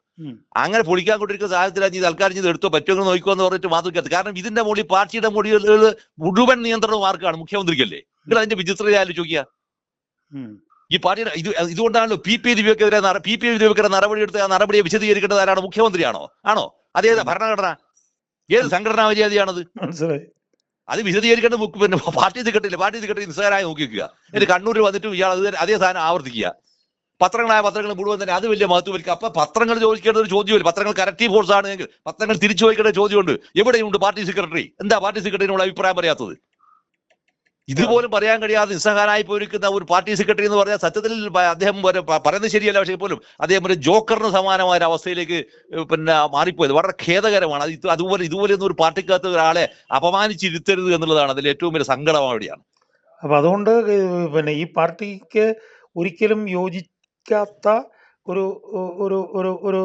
അങ്ങനെ പൊളിക്കാൻ കൊണ്ടിരിക്കുന്ന സാധനത്തിലാണ് ഈ തൽക്കാലം ഇത് എടുത്തോ പറ്റുമെന്ന് നോക്കുക എന്ന് പറഞ്ഞിട്ട് മാത്രം കാരണം ഇതിന്റെ മുകളിൽ പാർട്ടിയുടെ മുകളിൽ മുഴുവൻ നിയന്ത്രണം ആർക്കാണ്? മുഖ്യമന്ത്രിക്കല്ലേ? നിങ്ങൾ അതിന്റെ വിചിത്രത ആലോചിക്കുക. ഈ പാർട്ടിയുടെ ഇത് ഇതുകൊണ്ടാണല്ലോ പി പി ദിവ്യക്കെതിരെ പി പി ദിവ്യക്കെതിരെ നടപടി എടുത്ത് ആ നടപടിയെ വിശദീകരിക്കേണ്ടത് ആരാണ്? മുഖ്യമന്ത്രിയാണോ? ആണോ? അതേതാ ഭരണഘടന? ഏത് സംഘടനാ മര്യാദയാണത്? മനസ്സിലായി. അത് വിശദീകരിക്കേണ്ട ബുക്ക് പിന്നെ പാർട്ടി സെക്രട്ടറി പാർട്ടി സെക്രട്ടറി നോക്കി നോക്കിക്കുക എന്നിട്ട് കണ്ണൂരിൽ വന്നിട്ട് ഇയാൾ അത് അതേ സാധനം ആവർത്തിക്കുക. പത്രങ്ങളായ പത്രങ്ങൾ മുഴുവൻ തന്നെ അത് വലിയ മഹത്വം അപ്പൊ പത്രങ്ങൾ ചോദിക്കേണ്ട ഒരു ചോദ്യമില്ല പത്രങ്ങൾ കറക്റ്റീവ് ഫോഴ്സ് ആണെങ്കിൽ പത്രങ്ങൾ തിരിച്ചു ചോദിക്കേണ്ട ചോദ്യമുണ്ട്. എവിടെയുണ്ട് പാർട്ടി സെക്രട്ടറി? എന്താ പാർട്ടി സെക്രട്ടറിനോട് അഭിപ്രായം പറയാത്തത്? ഇതുപോലും പറയാൻ കഴിയാതെ നിസ്സഹാരായി പോയിരിക്കുന്ന ഒരു പാർട്ടി സെക്രട്ടറി എന്ന് പറഞ്ഞാൽ സത്യത്തിൽ അദ്ദേഹം പറയുന്നത് ശരിയല്ല. പക്ഷേ പോലും അദ്ദേഹം ഒരു ജോക്കറിന് സമാനമായ ഒരു അവസ്ഥയിലേക്ക് പിന്നെ മാറിപ്പോയത്. വളരെ ഖേദകരമാണ്. അത് അതുപോലെ ഇതുപോലെ ഒന്നും ഒരു പാർട്ടിക്കകത്ത് ഒരാളെ അപമാനിച്ചിരുത്തരുത് എന്നുള്ളതാണ് അതിൽ ഏറ്റവും വലിയ സങ്കടം അവിടെയാണ്. അപ്പൊ അതുകൊണ്ട് പിന്നെ ഈ പാർട്ടിക്ക് ഒരിക്കലും യോജിക്കാത്ത ഒരു ഒരു ഒരു ഒരു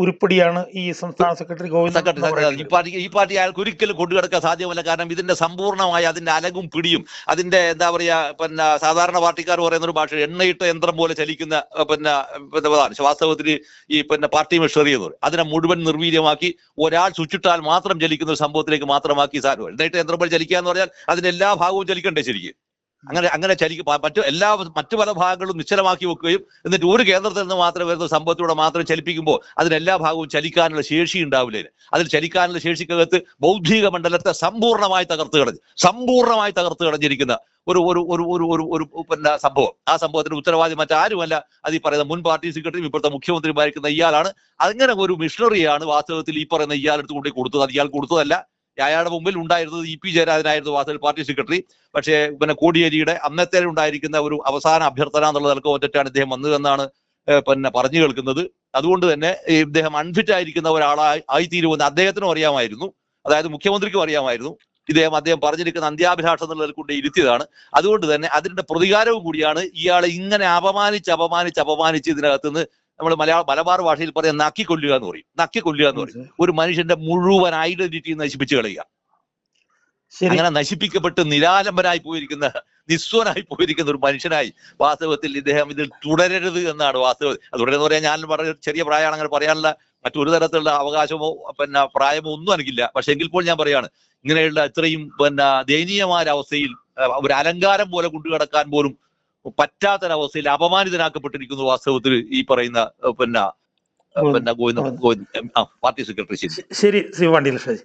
ഉരുപ്പടിയാണ് ഈ സംസ്ഥാന സെക്രട്ടറി ഗോവിന്ദൻ ഈ പാർട്ടി ഈ പാർട്ടി അയാൾക്ക് ഒരിക്കലും കൊണ്ടുകിടക്കാൻ സാധ്യമല്ല. കാരണം ഇതിന്റെ സമ്പൂർണമായ അതിന്റെ അലകും പിടിയും അതിന്റെ എന്താ പറയാ പിന്നെ സാധാരണ പാർട്ടിക്കാർ പറയുന്ന ഒരു ഭാഷ എണ്ണയിട്ട യന്ത്രം പോലെ ചലിക്കുന്ന പിന്നെ പിന്നെ വാസ്തവത്തിൽ ഈ പിന്നെ പാർട്ടി മെഷറി എന്ന് പറയും അതിനെ മുഴുവൻ നിർവീര്യമാക്കി ഒരാൾ സ്വിച്ചിട്ടാൽ മാത്രം ചലിക്കുന്ന ഒരു സംഭവത്തിലേക്ക് മാത്രമാക്കി സാധനം. എണ്ണയിട്ട യന്ത്രം പോലെ ചലിക്കുക എന്ന് പറഞ്ഞാൽ അതിന്റെ എല്ലാ ഭാഗവും ചലിക്കണ്ടേ ശരിക്കും. അങ്ങനെ അങ്ങനെ ചലിക്കും മറ്റു എല്ലാ മറ്റു പല ഭാഗങ്ങളും നിശ്ചലമാക്കി വെക്കുകയും എന്നിട്ട് ഒരു കേന്ദ്രത്തിൽ നിന്ന് മാത്രം വരുന്ന സംഭവത്തിലൂടെ മാത്രം ചലിപ്പിക്കുമ്പോൾ അതിനെല്ലാ ഭാഗവും ചലിക്കാനുള്ള ശേഷി ഉണ്ടാവില്ല. അതിൽ ചലിക്കാനുള്ള ശേഷിക്കകത്ത് ബൗദ്ധിക മണ്ഡലത്തെ സമ്പൂർണമായി തകർത്ത് കളഞ്ഞ് സമ്പൂർണമായി തകർത്ത് കളഞ്ഞിരിക്കുന്ന ഒരു ഒരു ഒരു ഒരു ഒരു ഒരു പിന്നെ സംഭവം. ആ സംഭവത്തിന്റെ ഉത്തരവാദി മറ്റാരുമല്ല. അത് ഈ പറയുന്ന മുൻ പാർട്ടി സെക്രട്ടറിയും ഇപ്പോഴത്തെ മുഖ്യമന്ത്രിയുമായിരിക്കുന്ന ഇയാളാണ്. അങ്ങനെ ഒരു മിഷണറിയാണ് വാസ്തവത്തിൽ ഈ പറയുന്ന ഇയാൾ എടുത്ത് കൊണ്ടേ കൊടുത്തത്. അത് ഇയാൾ കൊടുത്തതല്ല. അയാളുടെ മുമ്പിൽ ഉണ്ടായിരുന്നത് ഇ പി ജയരാജനായിരുന്നു വാസ്തവിൽ പാർട്ടി സെക്രട്ടറി. പക്ഷേ പിന്നെ കോടിയേരിയുടെ അന്നത്തെ ഉണ്ടായിരിക്കുന്ന ഒരു അവസാന അഭ്യർത്ഥന എന്നുള്ള നിലയ്ക്ക് ഒറ്ററ്റാണ് ഇദ്ദേഹം വന്നതെന്നാണ് പിന്നെ പറഞ്ഞു കേൾക്കുന്നത്. അതുകൊണ്ട് തന്നെ ഇദ്ദേഹം അൺഫിറ്റ് ആയിരിക്കുന്ന ഒരാളായി ആയിത്തീരുമെന്ന് അദ്ദേഹത്തിനും അറിയാമായിരുന്നു. അതായത് മുഖ്യമന്ത്രിക്കും അറിയാമായിരുന്നു. ഇദ്ദേഹം അദ്ദേഹം പറഞ്ഞിരിക്കുന്ന അന്ത്യാഭിലാഷം എന്നുള്ളതിൽ കൊണ്ട് ഇരുത്തിയതാണ്. അതുകൊണ്ട് തന്നെ അതിന്റെ പ്രതികാരവും കൂടിയാണ് ഇയാളെ ഇങ്ങനെ അപമാനിച്ച് അപമാനിച്ച് അപമാനിച്ച് ഇതിനകത്തുനിന്ന് നമ്മൾ മലയാള മലബാർ ഭാഷയിൽ പറയാം നക്കി കൊല്ലുക എന്ന് പറയും. നക്കി കൊല്ലുക എന്ന് പറയും. ഒരു മനുഷ്യന്റെ മുഴുവൻ ഐഡന്റിറ്റി നശിപ്പിച്ചു കളയുക. അങ്ങനെ നശിപ്പിക്കപ്പെട്ട് നിരാലംബനായി പോയിരിക്കുന്ന നിസ്വനായി പോയിരിക്കുന്ന ഒരു മനുഷ്യനായി വാസ്തവത്തിൽ ഇദ്ദേഹം ഇതിൽ തുടരരുത് എന്നാണ് വാസ്തവത്തിൽ അത് തുടരുന്ന പറയാൻ ഞാൻ പറഞ്ഞ ചെറിയ പ്രായമാണ് അങ്ങനെ പറയാനുള്ള മറ്റൊരു തരത്തിലുള്ള അവകാശമോ പിന്നെ പ്രായമോ ഒന്നും എനിക്കില്ല. പക്ഷെ എങ്കിൽ പോലും ഞാൻ പറയാണ് ഇങ്ങനെയുള്ള ഇത്രയും പിന്നെ ദയനീയമായ അവസ്ഥയിൽ ഒരു അലങ്കാരം പോലെ കൊണ്ടു കിടക്കാൻ പോലും പറ്റാത്തൊരവസ്ഥയിൽ അപമാനിതനാക്കപ്പെട്ടിരിക്കുന്നു വാസ്തവത്തിൽ ഈ പറയുന്ന പിന്നെ പിന്നെ ഗോവിന്ദ ഗോവിന്ദ് പാർട്ടി സെക്രട്ടറി ശരി. ശരി ശ്രീ വണ്ടിയിൽ ഷാജി.